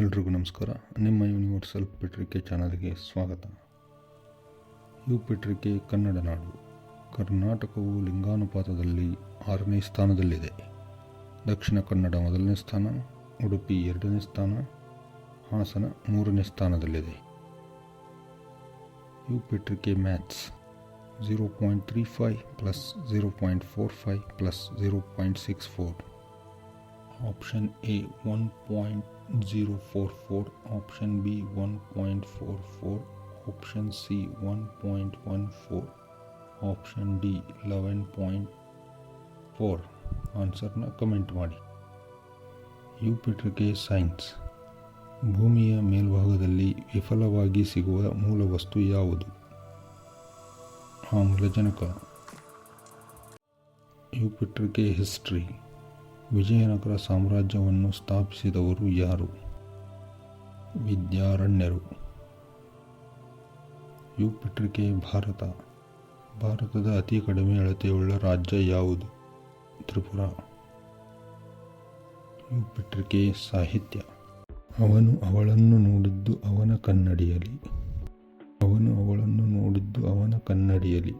ಎಲ್ರಿಗೂ ನಮಸ್ಕಾರ. ನಿಮ್ಮ ಯೂನಿವರ್ಸಲ್ ಪೆಟ್ರಿಕೆ ಚಾನಲ್ಗೆ ಸ್ವಾಗತ. ಯು ಪೆಟ್ರಿಕೆ ಕನ್ನಡ ನಾಡು. ಕರ್ನಾಟಕವು ಲಿಂಗಾನುಪಾತದಲ್ಲಿ ಆರನೇ ಸ್ಥಾನದಲ್ಲಿದೆ. ದಕ್ಷಿಣ ಕನ್ನಡ ಮೊದಲನೇ ಸ್ಥಾನ, ಉಡುಪಿ ಎರಡನೇ ಸ್ಥಾನ, ಹಾಸನ ಮೂರನೇ ಸ್ಥಾನದಲ್ಲಿದೆ. You ಪೆಟ್ರಿಕೆ maths zero point three five plus zero point four five plus zero point six four. Option A one point B four four option B one point four four option C one point one four option D eleven point four ಆನ್ಸರ್ನ comment ಮಾಡಿ. U ಪಿಟ್ರಿಕೆ science ಭೂಮಿಯ ಮೇಲ್ಭಾಗದಲ್ಲಿ ವಿಫಲವಾಗಿ ಸಿಗುವ ಮೂಲ ವಸ್ತು ಯಾವುದು? ಆಮ್ಲಜನಕ. ಯು ಪಿಟ್ರಿಕೆ ಹಿಸ್ಟ್ರಿ ವಿಜಯನಗರ ಸಾಮ್ರಾಜ್ಯವನ್ನು ಸ್ಥಾಪಿಸಿದವರು ಯಾರು? ವಿದ್ಯಾರಣ್ಯರು. ಯು. ಭಾರತ. ಭಾರತದ ಅತಿ ಕಡಿಮೆ ಅಳತೆಯುಳ್ಳ ರಾಜ್ಯ ಯಾವುದು? ತ್ರಿಪುರ. ಯು. ಸಾಹಿತ್ಯ. ಅವನು ಅವಳನ್ನು ನೋಡಿದ್ದು ಅವನ ಕನ್ನಡಿಯಲಿ ಅವನು ಅವಳನ್ನು ನೋಡಿದ್ದು ಅವನ ಕನ್ನಡಿಯಲಿ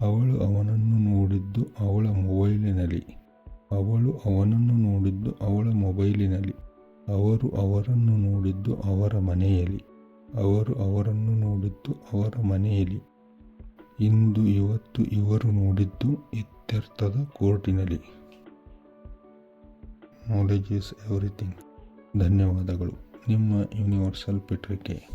ಅವಳು ಅವನನ್ನು ನೋಡಿದ್ದು ಅವಳ ಮೊಬೈಲಿನಲ್ಲಿ. ಅವಳು ಅವನನ್ನು ನೋಡಿದ್ದು ಅವಳ ಮೊಬೈಲಿನಲ್ಲಿ, ಅವರು ಅವರನ್ನು ನೋಡಿದ್ದು ಅವರ ಮನೆಯಲ್ಲಿ, ಅವರು ಅವರನ್ನು ನೋಡಿದ್ದು ಅವರ ಮನೆಯಲ್ಲಿ. ಇಂದು ಇವತ್ತು ಇವರು ನೋಡಿದ್ದು ಇತ್ಯರ್ಥದ ಕೋರ್ಟಿನಲ್ಲಿ. ನಾಲೆಜ್ ಈಸ್ ಎವ್ರಿಥಿಂಗ್ ಧನ್ಯವಾದಗಳು. ನಿಮ್ಮ ಯೂನಿವರ್ಸಲ್ ಪತ್ರಿಕೆ